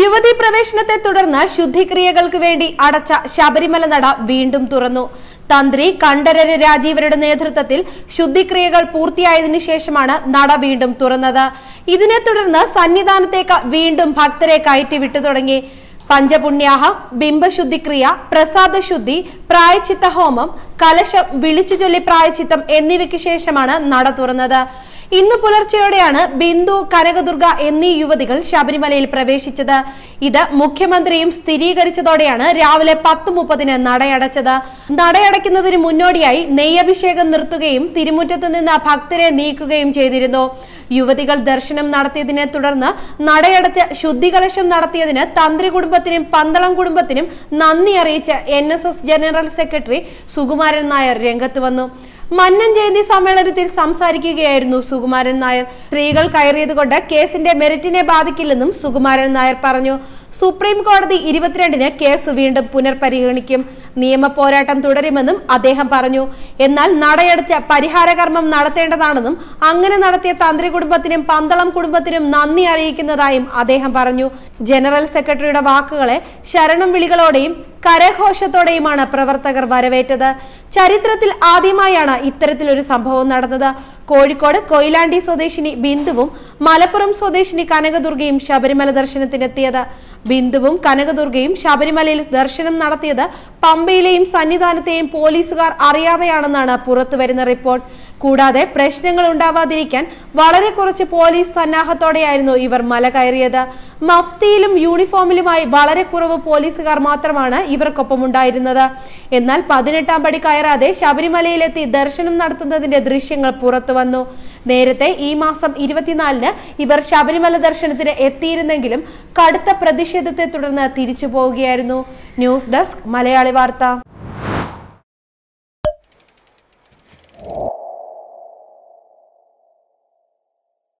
യുവതി പ്രവേശനത്തെ തുടർന്ന് ശുദ്ധിക്രിയകൾക്ക് വേണ്ടി അടച്ച ശബരിമല നട വീണ്ടും തുറന്നു. തന്ത്രി കണ്ഠരര് രാജീവരുടെ നേതൃത്വത്തിൽ ശുദ്ധിക്രിയകൾ പൂർത്തിയായതിനു ശേഷമാണ് നട വീണ്ടും തുറന്നത്. ഇതിനെ തുടർന്ന് സന്നിധാനത്തേക്ക് വീണ്ടും ഭക്തരെ കയറ്റി വിട്ടു തുടങ്ങി. പഞ്ചപുണ്യാഹം ബിംബശുദ്ധിക്രിയ പ്രസാദശുദ്ധി പ്രായച്ചിത്ത ഹോമം കലശം വിളിച്ചു ചൊല്ലി പ്രായച്ചിത്തം എന്നിവയ്ക്ക് ശേഷമാണ് നട തുറന്നത്. ഇന്ന് പുലർച്ചെയോടെയാണ് ബിന്ദു കനകദുർഗ എന്നീ യുവതികൾ ശബരിമലയിൽ പ്രവേശിച്ചത്. ഇത് മുഖ്യമന്ത്രിയും സ്ഥിരീകരിച്ചതോടെയാണ് രാവിലെ പത്ത് മുപ്പതിന് നടയടച്ചത്. നടയടയ്ക്കുന്നതിന് മുന്നോടിയായി നെയ്യഭിഷേകം നിർത്തുകയും തിരുമുറ്റത്ത് നിന്ന് ഭക്തരെ നീക്കുകയും ചെയ്തിരുന്നു. യുവതികൾ ദർശനം നടത്തിയതിനെ തുടർന്ന് നടയടച്ച് ശുദ്ധികലശം നടത്തിയതിന് തന്ത്രി കുടുംബത്തിനും പന്തളം കുടുംബത്തിനും നന്ദി അറിയിച്ച് N general secretary Sukumaran Nair രംഗത്ത് വന്നു. മന്നൻ ജയന്തി സമ്മേളനത്തിൽ സംസാരിക്കുകയായിരുന്നു സുകുമാരൻ നായർ. സ്ത്രീകൾ കയറിയതുകൊണ്ട് കേസിന്റെ മെറിറ്റിനെ ബാധിക്കില്ലെന്നും സുകുമാരൻ നായർ പറഞ്ഞു. സുപ്രീം കോടതി ഇരുപത്തിരണ്ടിന് കേസ് വീണ്ടും പുനർപരിഗണിക്കും. നിയമ പോരാട്ടം തുടരുമെന്നും അദ്ദേഹം പറഞ്ഞു. എന്നാൽ നടയടച്ച പരിഹാരകർമ്മം നടത്തേണ്ടതാണെന്നും അങ്ങനെ നടത്തിയ തന്ത്രി കുടുംബത്തിനും പന്തളം കുടുംബത്തിനും നന്ദി അറിയിക്കുന്നതായും അദ്ദേഹം പറഞ്ഞു. ജനറൽ സെക്രട്ടറിയുടെ വാക്കുകളെ ശരണം വിളികളോടെയും കരഘോഷത്തോടെയുമാണ് പ്രവർത്തകർ വരവേറ്റത്. ചരിത്രത്തിൽ ആദ്യമായാണ് ഇത്തരത്തിലൊരു സംഭവം നടന്നത്. കോഴിക്കോട് കൊയിലാണ്ടി സ്വദേശിനി ബിന്ദുവും മലപ്പുറം സ്വദേശിനി കനകദുർഗയും ശബരിമല ദർശനത്തിനെത്തിയത്. ബിന്ദുവും കനകദുർഗയും ശബരിമലയിൽ ദർശനം നടത്തിയത് പമ്പയിലെയും സന്നിധാനത്തെയും പോലീസുകാർ അറിയാതെയാണെന്നാണ് പുറത്തുവരുന്ന റിപ്പോർട്ട്. കൂടാതെ പ്രശ്നങ്ങൾ ഉണ്ടാവാതിരിക്കാൻ വളരെ കുറച്ച് പോലീസ് സന്നാഹത്തോടെയായിരുന്നു ഇവർ മല കയറിയത്. മഫ്തിയിലും യൂണിഫോമിലുമായി വളരെ കുറവ് പോലീസുകാർ മാത്രമാണ് ഇവർക്കൊപ്പം ഉണ്ടായിരുന്നത്. എന്നാൽ പതിനെട്ടാം പടി കയറാതെ ശബരിമലയിലെത്തി ദർശനം നടത്തുന്നതിന്റെ ദൃശ്യങ്ങൾ പുറത്തു വന്നു. നേരത്തെ ഈ മാസം ഇരുപത്തിനാലിന് ഇവർ ശബരിമല ദർശനത്തിന് എത്തിയിരുന്നെങ്കിലും കടുത്ത പ്രതിഷേധത്തെ തുടർന്ന് തിരിച്ചു പോവുകയായിരുന്നു. ന്യൂസ് ഡെസ്ക് മലയാളി വാർത്ത.